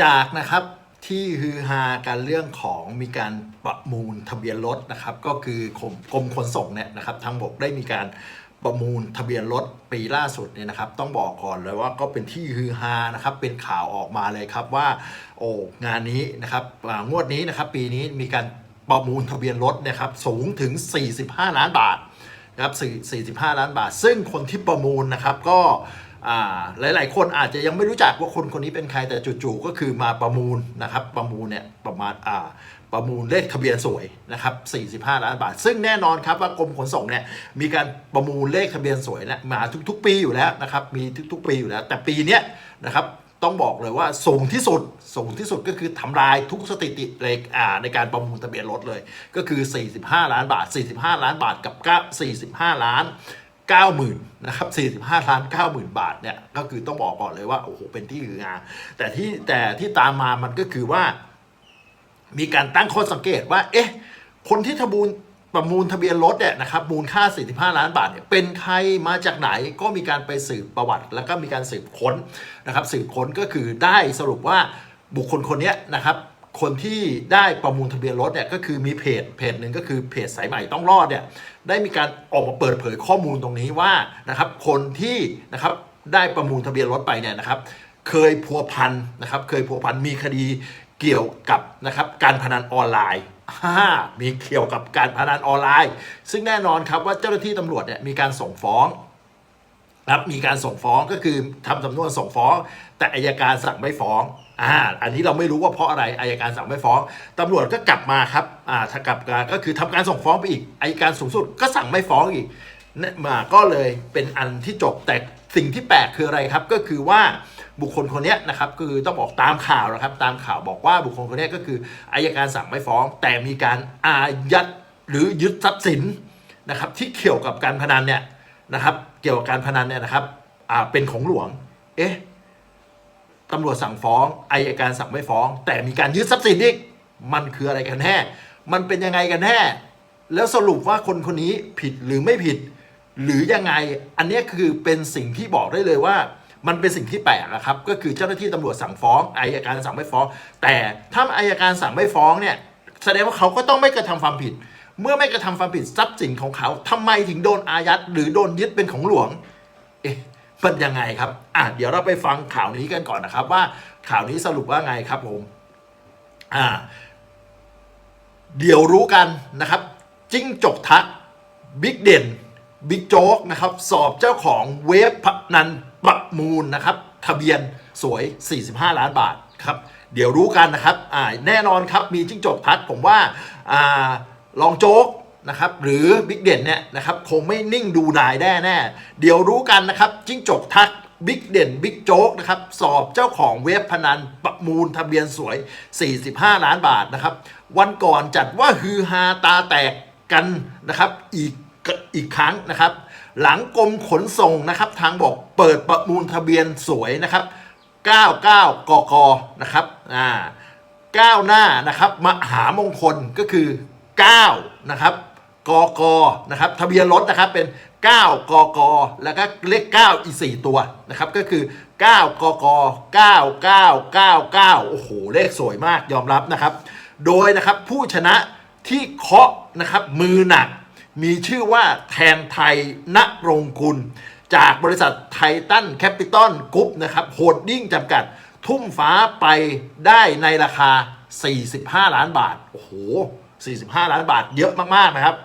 จากนะครับที่ฮือฮากันเรื่องของมีการประมูลทะเบียนรถนะครับ ก็คือกรมขนส่งเนี่ยนะครับทางบกได้มีการประมูลทะเบียนรถปีล่าสุดเนี่ยนะครับ ต้องบอกก่อนเลยว่าก็เป็นที่ฮือฮานะครับเป็นข่าวออกมาเลยครับว่าโอ้งานนี้นะครับงวดนี้นะครับปีนี้มีการประมูลทะเบียนรถนะครับสูงถึง 45 ล้านบาทนะครับ45 ล้านบาท ซึ่งคนที่ประมูลนะครับก็ หลาย ๆ คนอาจจะยังไม่รู้จักว่าคนคนนี้เป็นใครแต่จู่ๆก็คือมาประมูลนะครับประมูลเนี่ยประมาณอ่าประมูลเลขทะเบียนสวยนะครับ45 ล้านบาท ซึ่งแน่นอนครับว่ากรมขนส่งเนี่ยมีการประมูลเลขทะเบียนสวยเนี่ยมาทุก ๆ ปีอยู่แล้วนะครับมีทุก ๆ ปีอยู่แล้ว แต่ปีเนี้ยนะครับต้องบอกเลยว่าสูงที่สุดสูงที่สุดก็คือทำลายทุกสถิติเลยอ่าในการประมูลทะเบียนรถเลย ก็คือ 45 ล้านบาท 45 ล้านบาทกับ9 45 ล้าน 90,000นะครับ45ล้าน90,000 บาทเนี่ยก็คือต้องบอกก่อนเลยว่าโอ้โหเป็นที่หือฮาแต่ที่แต่ที่ตามมามันก็คือว่า มีการตั้งข้อสังเกตว่า เอ๊ะ คนที่ทะบูลประมูลทะเบียนรถเนี่ยนะครับมูลค่า 45 ล้านบาทเนี่ยเป็นใครมาจากไหนก็มีการไปสืบประวัติ แล้วก็มีการสืบค้นนะครับสืบค้นก็คือได้สรุปว่าบุคคลคนเนี้ยนะครับ คนที่ได้ประมูลทะเบียนรถเนี่ยก็คือมีเพจเพจหนึ่งก็คือเพจสายใหม่ต้องรอดเนี่ยได้มีการออกมาเปิดเผยข้อมูลตรงนี้ว่านะครับคนที่นะครับได้ประมูลทะเบียนรถไปเนี่ยนะครับเคยพัวพันนะครับเคยพัวพันมีคดีเกี่ยวกับนะครับการพนันออนไลน์มีเกี่ยวกับการพนันออนไลน์ ซึ่งแน่นอนครับว่าเจ้าหน้าที่ตำรวจเนี่ยมีการส่งฟ้องนะครับมีการส่งฟ้องก็คือทำสำนวนส่งฟ้อง แต่อายการสั่งไม่ฟ้องอ่าอันนี้เราไม่รู้ว่าเพราะอะไรอายการสั่งไม่ฟ้องตำรวจก็กลับมาครับอ่าถ้ากลับมาก็คือทำการส่งฟ้องไปอีกอายการสูงสุดก็สั่งไม่ฟ้องอีกนี่มาก็เลยเป็นอันที่จบแต่สิ่งที่แปลกคืออะไรครับ ก็คือว่าบุคคลคนนี้นะครับคือต้องบอกตามข่าวนะครับ ตามข่าวบอกว่าบุคคลคนนี้ก็คืออายการสั่งไม่ฟ้อง แต่มีการอายัดหรือยึดทรัพย์สินนะครับ ที่เกี่ยวกับการพนันเนี่ยนะครับ เกี่ยวกับการพนันเนี่ยนะครับอ่าเป็นของหลวง เอ๊ะ ตำรวจสั่งฟ้องอายการสั่งไม่ฟ้อง แต่มีการยึดทรัพย์สินอีกมันคืออะไรกันแน่ มันเป็นยังไงกันแน่ แล้วสรุปว่าคนคนนี้ผิดหรือไม่ผิด หรือยังไง อันนี้คือเป็นสิ่งที่บอกได้เลยว่า มันเป็นสิ่งที่แปลกนะครับ ก็คือเจ้าหน้าที่ตำรวจสั่งฟ้องอายการสั่งไม่ฟ้อง แต่ถ้าอายการสั่งไม่ฟ้องเนี่ย แสดงว่าเขาก็ต้องไม่กระทำความผิด เมื่อไม่กระทำความผิดทรัพย์สินของเขาทำไมถึงโดนอายัด หรือโดนยึดเป็นของหลวง เอ๊ะ มันยังไงครับอะเดี๋ยวเราไปฟังข่าวนี้กันก่อนนะครับ ว่าข่าวนี้สรุปว่าไงครับผมอ่าเดี๋ยวรู้กันนะครับ จิ้งจกทักบิ๊กเด่นบิ๊กโจ๊กนะครับ สอบเจ้าของเว็บพนันประมูลนะครับ ทะเบียนสวย 45 ล้านบาทครับ เดี๋ยวรู้กันนะครับอ่าแน่นอนครับมีจิ้งจกทักผมว่าอ่ารองโจ๊ก นะครับหรือบิ๊กเด่นเนี่ยนะครับคงไม่นิ่งดูดายแน่แน่เดี๋ยวรู้กันนะครับจิ้งจกทักบิ๊กเด่นบิ๊กโจ๊กนะครับสอบเจ้าของเว็บพนันประมูลทะเบียนสวย 45 ล้านบาทนะครับวันก่อนจัดว่าฮือฮาตาแตกกันนะครับอีกอีกครั้งนะครับ หลังกรมขนส่งนะครับ ทางบอกเปิดประมูลทะเบียนสวยนะครับ 99 กกนะครับอ่าก้าวหน้านะครับมหามงคลก็คือ 9 นะครับ กกนะครับทะเบียนรถนะครับเป็น 9 กก แล้วก็เลข9อีก 4 ตัวนะครับก็คือ 9 กก 9999 โอ้โห เลขสวยมากยอมรับนะครับ โดยนะครับผู้ชนะที่เคาะนะครับมือหนัก มีชื่อว่าแทนไทยณรงกุลจากบริษัทไททันแคปิตอลกรุ๊ปนะครับโฮดดิ้งจำกัด ทุ่มฟ้าไปได้ในราคา 45 ล้านบาท โอ้โห45 ล้านบาทเยอะมาก ๆ นะครับ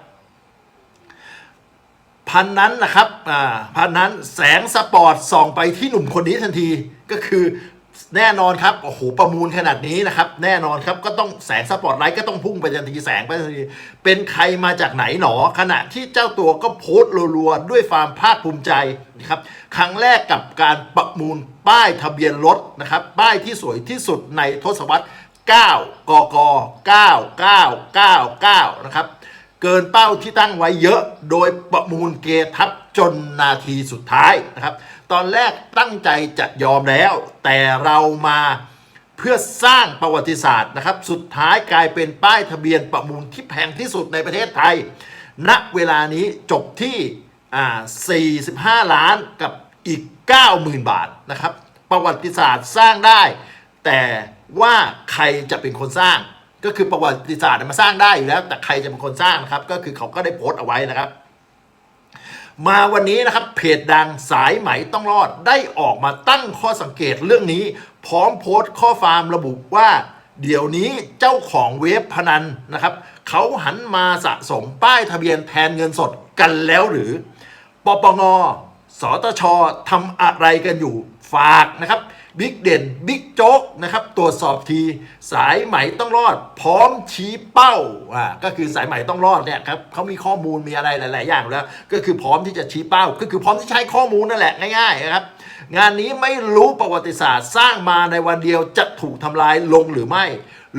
พันนั้นนะครับอ่าพันนั้นแสงสปอร์ตส่องไปที่หนุ่มคนนี้ทันทีก็คือแน่นอนครับโอ้โหประมูลขนาดนี้นะครับ แน่นอนครับก็ต้องแสงสปอร์ตไลท์ก็ต้องพุ่งไปทันทีแสงไปทันทีเป็นใครมาจากไหนหนอ ขณะที่เจ้าตัวก็โพสต์รัวๆด้วยความภาคภูมิใจนะครับครั้งแรกกับการประมูลป้ายทะเบียนรถนะครับ ป้ายที่สวยที่สุดในทศวรรษ 9 กก 9999 นะครับ เกินเป้าที่ตั้งไว้เยอะ โดยประมูลเกทับจนนาทีสุดท้ายนะครับ ตอนแรกตั้งใจจะยอมแล้ว แต่เรามาเพื่อสร้างประวัติศาสตร์นะครับ สุดท้ายกลายเป็นป้ายทะเบียนประมูลที่แพงที่สุดในประเทศไทย ณ เวลานี้จบที่ 45 ล้านกับอีก 90,000 บาทนะครับ ประวัติศาสตร์สร้างได้ แต่ว่าใครจะเป็นคนสร้าง ก็คือประวัติศาสตร์เนี่ยมาสร้างได้อยู่แล้ว แต่ใครจะเป็นคนสร้างนะครับ ก็คือเขาก็ได้โพสต์เอาไว้นะครับ มาวันนี้นะครับเพจดังสายไหมต้องรอดได้ออกมาตั้งข้อสังเกตเรื่องนี้ พร้อมโพสต์ข้อความระบุว่าเดี๋ยวนี้เจ้าของเว็บพนันนะครับเขาหันมาสะสมป้ายทะเบียนแทนเงินสดกันแล้วหรือ ปปง สตชทำอะไรกันอยู่ ฝากนะครับบิ๊กเด่นบิ๊กโจ๊กนะครับตรวจสอบทีสายไหมต้องรอด พร้อมชี้เป้าอ่าก็คือสายไหมต้องรอดเนี่ยครับเขามีข้อมูลมีอะไรหลาย ๆ อย่างแล้ว ก็คือพร้อมที่จะชี้เป้า ก็คือพร้อมที่ใช้ข้อมูลนั่นแหละง่าย ๆ นะครับ งานนี้ไม่รู้ประวัติศาสตร์สร้างมาในวันเดียวจะถูกทำลายลงหรือไม่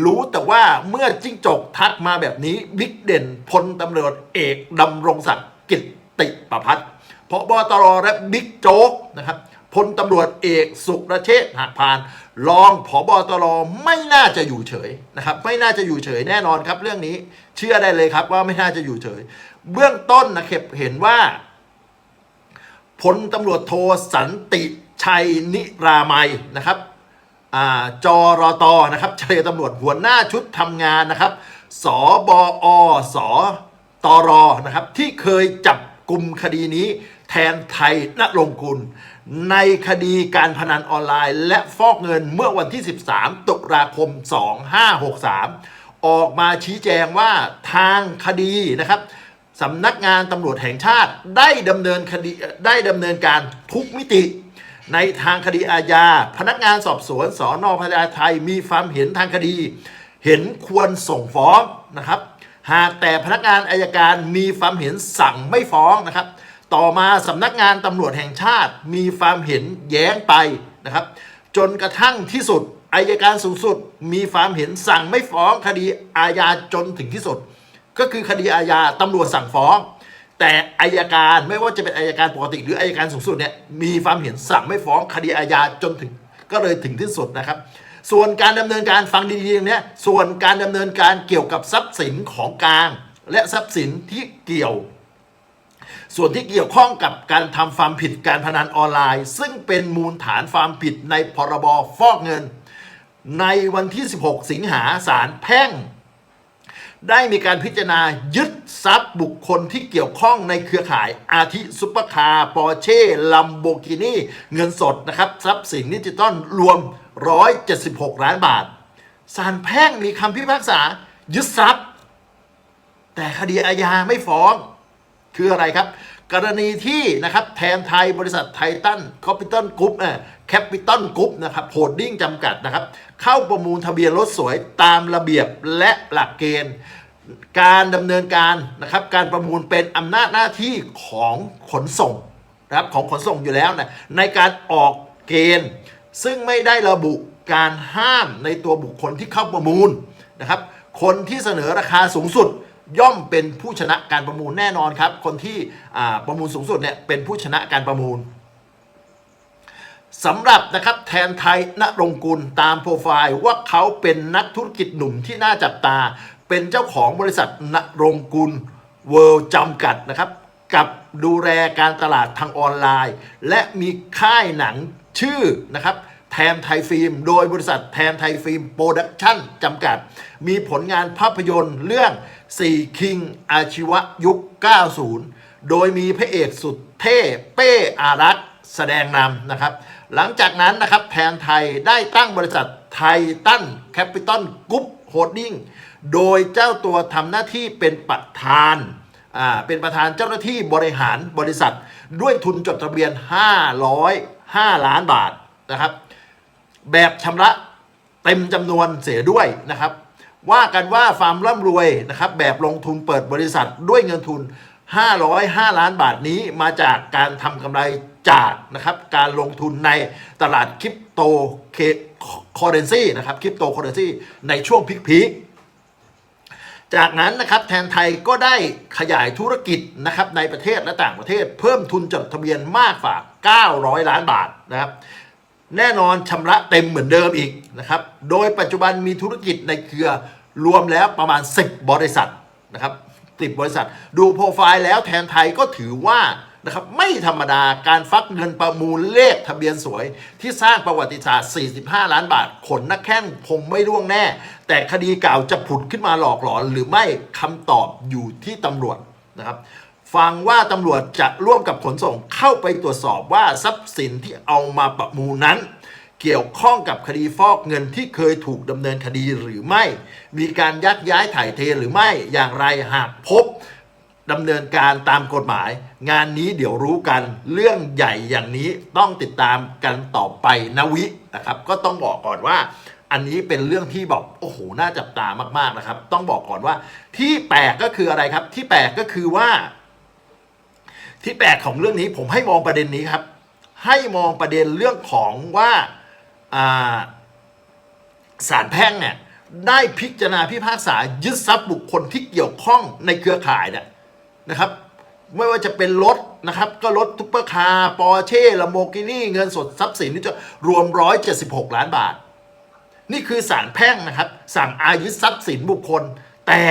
รู้แต่ว่าเมื่อจิ้งจกทักมาแบบนี้บิ๊กเด่นพลตำรวจเอกดำรงศักดิ์กิตติประพัฒน์พบตรและบิ๊กโจ๊กนะครับ พลตำรวจเอกสุประเชษฐ์หักพาน รองผบตรไม่น่าจะอยู่เฉยนะครับ ไม่น่าจะอยู่เฉยแน่นอนครับเรื่องนี้เชื่อได้เลยครับว่าไม่น่าจะอยู่เฉย เบื้องต้นนะครับเห็นว่าพลตำรวจโทสันติชัยนิรามัยนะครับอ่าจรตนะครับเฉลยตำรวจหัวหน้าชุดทำงานนะครับ สบอสตรนะครับที่เคยจับกลุ่มคดีนี้ แทนไทยนรงกุลในคดีการพนันออนไลน์ และฟอกเงินเมื่อวันที่ 13 ตุลาคม 2563 ออกมาชี้แจงว่าทางคดีนะครับสำนักงานตำรวจแห่งชาติได้ดำเนินคดีได้ดำเนินการทุกมิติ ในทางคดีอาญา พนักงานสอบสวนสอนอพญาไทยมีความเห็นทางคดี เห็นควรส่งฟ้องนะครับ หากแต่พนักงานอายการมีความเห็นสั่งไม่ฟ้องนะครับ ต่อมาสำนักงานตำรวจแห่งชาติมีความเห็นแย้งไปนะครับ จนกระทั่งที่สุดอายการสูงสุดมีความเห็นสั่งไม่ฟ้องคดีอาญาจนถึงที่สุด ก็คือคดีอาญาตำรวจสั่งฟ้อง แต่อายการไม่ว่าจะเป็นอายการปกติ หรืออายการสูงสุดเนี่ยมีความเห็นสั่งไม่ฟ้องคดีอาญาจนถึงก็เลยถึงที่สุดนะครับ ส่วนการดำเนินการฟังดีๆตรงเนี้ยส่วนการดำเนินการเกี่ยวกับทรัพย์สินของกลาง และทรัพย์สินที่เกี่ยว ส่วนที่เกี่ยวข้องกับการทำความผิดการพนันออนไลน์ ซึ่งเป็นมูลฐานความผิดในพรบฟอกเงิน ในวันที่ 16 สิงหาศาลแพ่ง ได้มีการพิจารณายึดทรัพย์บุคคลที่เกี่ยวข้องในเครือข่ายอาทิซุปเปอร์คาร์ปอร์เช่ลัมโบกินีเงินสดนะครับทรัพย์สินดิจิตอลรวม 176 ล้านบาทศาลแพ่งมีคำพิพากษายึดทรัพย์ แต่คดีอาญาไม่ฟ้อง คืออะไรครับ กรณีที่นะครับแทนไทยบริษัทไททันคอปิตอลกรุ๊ปเอ่อแคปิตอลกรุ๊ปนะครับโฮดดิ้งจำกัดนะครับ เข้าประมูลทะเบียนรถสวยตามระเบียบและหลักเกณฑ์ การดำเนินการนะครับ การประมูลเป็นอำนาจหน้าที่ของขนส่งนะครับของขนส่งอยู่แล้วนะในการออกเกณฑ์ ซึ่งไม่ได้ระบุการห้ามในตัวบุคคลที่เข้าประมูลนะครับ คนที่เสนอราคาสูงสุด ย่อมเป็นผู้ชนะการประมูลแน่นอนครับ คนที่ประมูลสูงสุดเนี่ยเป็นผู้ชนะการประมูลสำหรับนะครับแทนไทยณรงกุลตามโปรไฟล์ว่าเขาเป็นนักธุรกิจหนุ่มที่น่าจับตา เป็นเจ้าของบริษัทณรงกุลเวิลด์จำกัดนะครับกับดูแลการตลาดทางออนไลน์ และมีค่ายหนังชื่อนะครับ ทนไทยฟิล์ม โดยบริษัทแทนไทยฟิล์มโปรดักชั่นจำกัด มีผลงานภาพยนตร์เรื่อง4คิงอาชีวะยุค 90 โดยมีพระเอกสุดเท่เป้อารักษ์แสดงนำนะครับ หลังจากนั้นนะครับแทนไทยได้ตั้งบริษัทไทตั้นแคปิตอลกรุ๊ปโฮดดิ้งโดยเจ้าตัวทำหน้าที่เป็นประธานเป็นประธานเจ้าหน้าที่บริหารบริษัทด้วยทุนจดทะเบียน 505 ล้านบาทนะครับ แบบชำระเต็มจำนวนเสียด้วยนะครับ ว่ากันว่าฟาร์มร่ำรวยนะครับแบบลงทุนเปิดบริษัทด้วยเงินทุน 505 ล้านบาทนี้มาจากการทำกำไรจากนะครับการลงทุนในตลาดคริปโตเคคอเรนซีนะครับคริปโตคอเรนซีในช่วงพีคจากนั้นนะครับแทนไทยก็ได้ขยายธุรกิจนะครับในประเทศและต่างประเทศ เพิ่มทุนจดทะเบียนมากกว่า 900 ล้านบาทนะครับ แน่นอนชำระเต็มเหมือนเดิมอีกนะครับ โดยปัจจุบันมีธุรกิจในเครือรวมแล้วประมาณ 10 บริษัทนะครับ10บริษัท ดูโปรไฟล์แล้วแทนไทยก็ถือว่านะครับไม่ธรรมดาการฟักเงินประมูลเลขทะเบียนสวย ที่สร้างประวัติศาสตร์ 45 ล้านบาท ขนนักแข้งคงไม่ร่วงแน่ แต่คดีเก่าจะผุดขึ้นมาหลอกหลอนหรือไม่คำตอบอยู่ที่ตำรวจนะครับ ฟังว่าตำรวจจะร่วมกับขนส่งเข้าไปตรวจสอบว่าทรัพย์สินที่เอามาประมูลนั้น เกี่ยวข้องกับคดีฟอกเงินที่เคยถูกดำเนินคดีหรือไม่ มีการยักย้ายถ่ายเทหรือไม่อย่างไรหากพบดำเนินการตามกฎหมาย งานนี้เดี๋ยวรู้กันเรื่องใหญ่อย่างนี้ต้องติดตามกันต่อไปนะวินะครับ ก็ต้องบอกก่อนว่า อันนี้เป็นเรื่องที่บอกโอ้โหน่าจับตามากๆนะครับ ต้องบอกก่อนว่า ที่แปลกก็คืออะไรครับ ที่แปลกก็คือว่า ที่แปลกของเรื่องนี้ผมให้มองประเด็นนี้ครับ ให้มองประเด็นเรื่องของว่าอ่าศาลแพ่งเนี่ยได้พิจารณาพิพากษายึดทรัพย์บุคคลที่เกี่ยวข้องในเครือข่ายเนี่ยนะครับไม่ว่าจะเป็นรถนะครับ ก็รถทุปเปอร์คาร์ปอร์เช่ลโมกินี่เงินสดทรัพย์สินที่จะรวม 176 ล้านบาท นี่คือศาลแพ่งนะครับ สั่งอายึดทรัพย์สินบุคคล แต่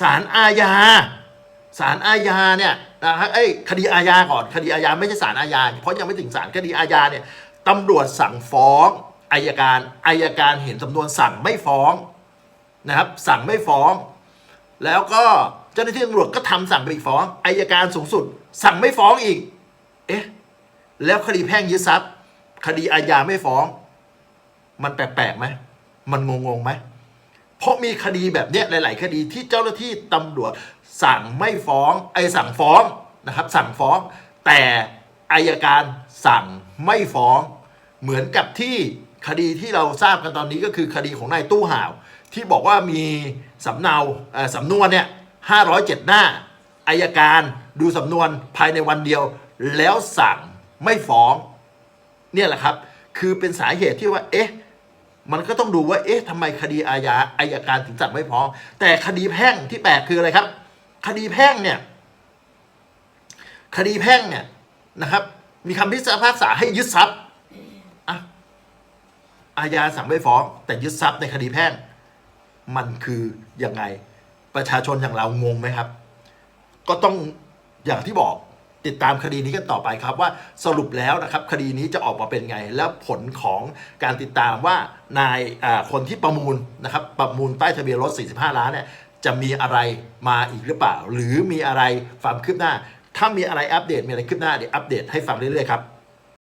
ศาลอาญา ศาลอาญาเนี่ยนะครับเอ้ยคดีอาญาก่อนคดีอาญาไม่ใช่ศาลอาญาเพราะยังไม่ถึงศาลคดีอาญาเนี่ยตำรวจสั่งฟ้องอายการอายการเห็นสำนวนสั่งไม่ฟ้องนะครับสั่งไม่ฟ้อง แล้วก็เจ้าหน้าที่ตำรวจก็ทำสั่งไปอีกฟ้องอายการสูงสุด สั่งไม่ฟ้องอีกเอ๊ะแล้วคดีแพ่งยึดทรัพย์ คดีอาญาไม่ฟ้อง มันแปลกๆไหมมันงงๆไหม เพราะมีคดีแบบเนี้ยหลาย ๆ คดีที่เจ้าหน้าที่ตำรวจสั่งไม่ฟ้องไอ้สั่งฟ้องนะครับ สั่งฟ้อง แต่อายการสั่งไม่ฟ้อง เหมือนกับที่คดีที่เราทราบกันตอนนี้ก็คือคดีของนายตู้ห่าว ที่บอกว่ามีสำเนาเอ่อสำนวนเนี่ย507หน้าอายการดูสำนวนภายในวันเดียว แล้วสั่งไม่ฟ้อง เนี่ยแหละครับ คือเป็นสาเหตุที่ว่าเอ๊ะ มันก็ต้องดูว่า เอ๊ะทำไมคดีอาญาอายการถึงสั่งไม่ฟ้อง แต่คดีแพ่งที่แปลกคืออะไรครับ คดีแพ่งเนี่ย คดีแพ่งเนี่ยนะครับ มีคำพิพากษาให้ยึดทรัพย์อะอาญาสั่งไม่ฟ้อง แต่ยึดทรัพย์ในคดีแพ่งมันคือยังไง ประชาชนอย่างเรางงไหมครับ ก็ต้องอย่างที่บอก ติดตามคดีนี้กันต่อไปครับว่าสรุปแล้วนะครับคดีนี้จะออกมาเป็นไง แล้วผลของการติดตามว่านายคนที่ประมูลนะครับประมูลใต้ทะเบียนรถ 45 ล้านเนี่ยจะมีอะไรมาอีกหรือเปล่า หรือมีอะไรความคืบหน้า ถ้ามีอะไรอัปเดตมีอะไรคืบหน้าเดี๋ยวอัปเดตให้ฟังเรื่อยๆครับ